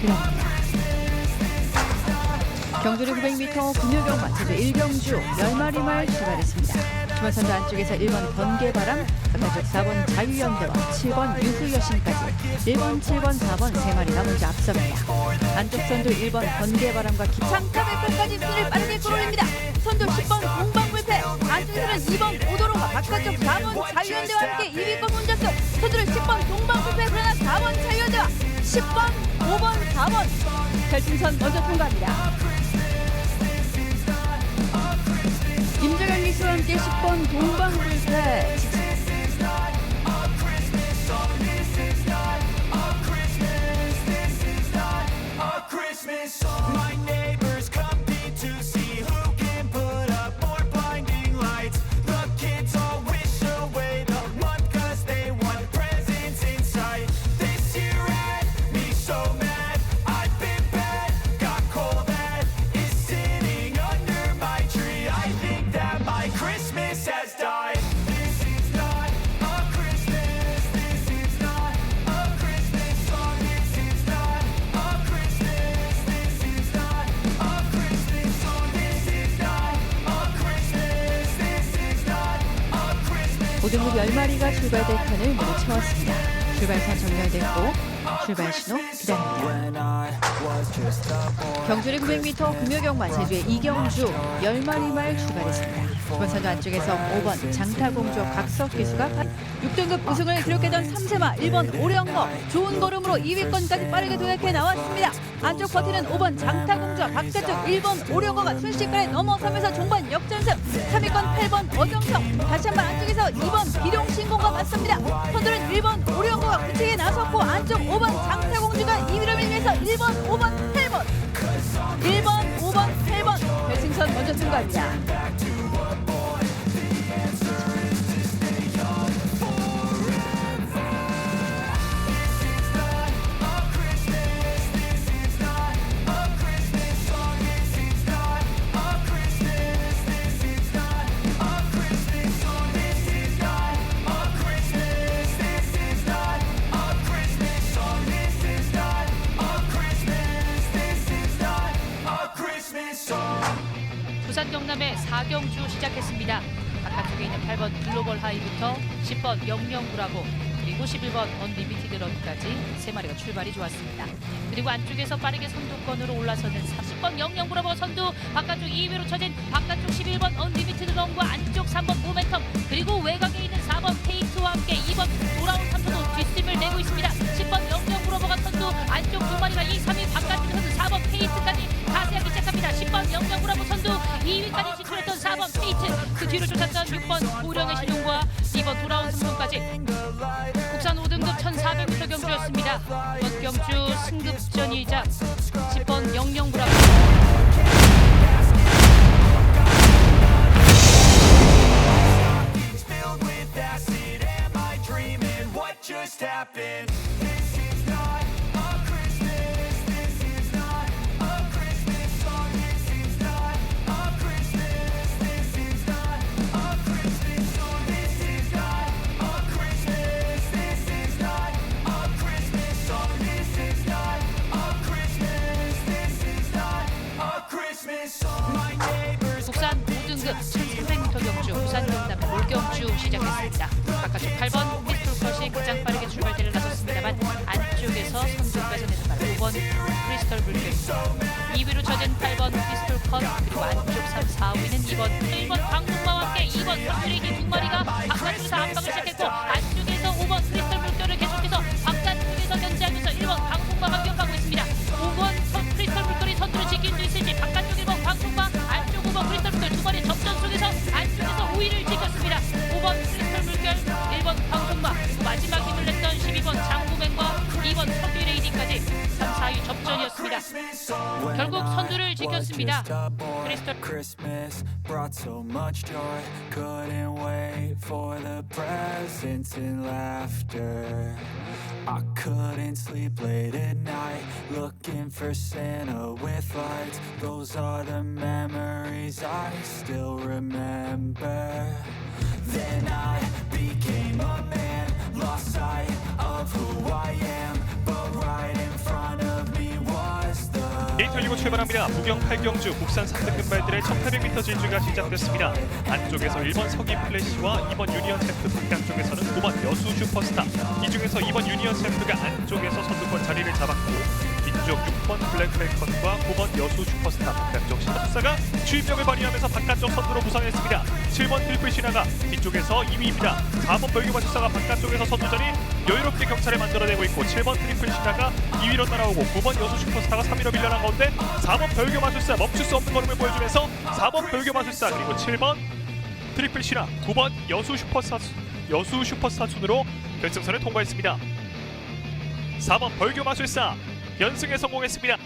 빌어봅니다. 경주리 900m 금요경 마치도 1경주 10마리 말 출발했습니다. 주말선두 안쪽에서 1번 번개바람, 바깥쪽 4번 자유연대와 7번 유수여신까지 1번, 7번, 4번 세 마리가 먼저 앞섭니다. 안쪽 선두 1번 번개바람과 기창탑의 끝까지 순위를 빠르게 끌어올립니다. 선두 10번 공방불패, 안쪽에서는 2번 오도로가 바깥쪽 4번 자유연대와 함께 2위권 혼자서 선두를 10번 동방불패 그러나 4번 자유연대와 10번, 5번, 4번 결승선 먼저 통과합니다. 임재경 기수와 함께 10번 동방불 고등급 10마리가 출발될 칸을 모두 채웠습니다. 출발선 정렬됐고 출발 신호 기다립니다. 경주리 900m 금요경마 제주의 이경주 10마리 말 출발했습니다. 주번선두 안쪽에서 5번 장타공주 각석 기수가 6등급 우승을 기록했던 3세마 1번 오령거 좋은 걸음으로 2위권까지 빠르게 도약해 나왔습니다. 안쪽 버티는 5번 장타공주와 바깥쪽 1번 오령거가 순식간에 넘어서면서 종반 역전승 3위권 8번 어정성 다시 한번 안쪽에서 2번 비룡신공과 맞습니다. 선두는 1번 오령거가 굳히게 나섰고 안쪽 5번 장타공주가 2위를 밀면서 1번 5번 8번 1번, 5번, 8번 결승선 먼저 통과합니다. 경남의 4경주 시작했습니다. 바깥쪽에 있는 8번 글로벌 하이부터 10번 영영구라고 그리고 11번 언리미티드 런까지 세 마리가 출발이 좋았습니다. 그리고 안쪽에서 빠르게 선두권으로 올라서는 30번 영영구라고 선두 바깥쪽 2위로 쳐진 바깥쪽 11번 언리미티드 런과 안쪽 3번 모멘텀 그리고 외곽 뒤로 쫓았던 6번 고령의 신용과 2번 돌아온 삼성까지 국산 5등급 1400m 경주였습니다. 이번 경주 승급전이자 5등급 1300m 경주 부산 경남 몰경주 시작했습니다. 바깥쪽 8번 피스톨컷이 가장 빠르게 출발대를 나섰습니다만 안쪽에서 선두 뺏어내서 발 5번 크리스털 불길 2위로 쳐진 8번 피스톨컷 그리고 안쪽 3, 4위는 2번 1번 강동마와 함께 2번 선수리기 두 마리가 바깥쪽에서 압박을 시작했고 접전이었습니다. 결국 선두를 지켰습니다. 크리스털 Christmas brought so much joy. Couldn't wait for the presents and laughter. I couldn't sleep late at night, looking for Santa with lights. Those are the memories I still remember. Then I became a man, lost sight of who I am. 출발합니다. 무경 8경주 국산 3등 금발들의 1800m 질주가 시작됐습니다. 안쪽에서 1번 서기 플래시와 2번 유니언 챔프 바깥쪽에서는 9번 여수 슈퍼스타 이 중에서 2번 유니언 챔프가 안쪽에서 선두권 자리를 잡았고 뒤쪽 6번 블랙뱅컨과 9번 여수 슈퍼스타 바깥쪽 신합사가 주입력을 발휘하면서 바깥쪽 선두로 부상했습니다. 7번 트리플 신화가 뒤쪽에서 2위입니다. 4번 벌교 마술사가 바깥쪽에서 선두 자리 여유롭게 경차를 만들어내고 있고 7번 트리플 신화가 2위로 따라오고 9번 여수 슈퍼스타가 3위로 밀려난 가운데 4번 별교 마술사 멈출 수 없는 걸음을 보여주면서 4번 별교 마술사 그리고 7번 트리플 신화 9번 여수 슈퍼스타 여수 슈퍼스타 순으로 결승선을 통과했습니다. 4번 벌교 마술사 연승에 성공했습니다.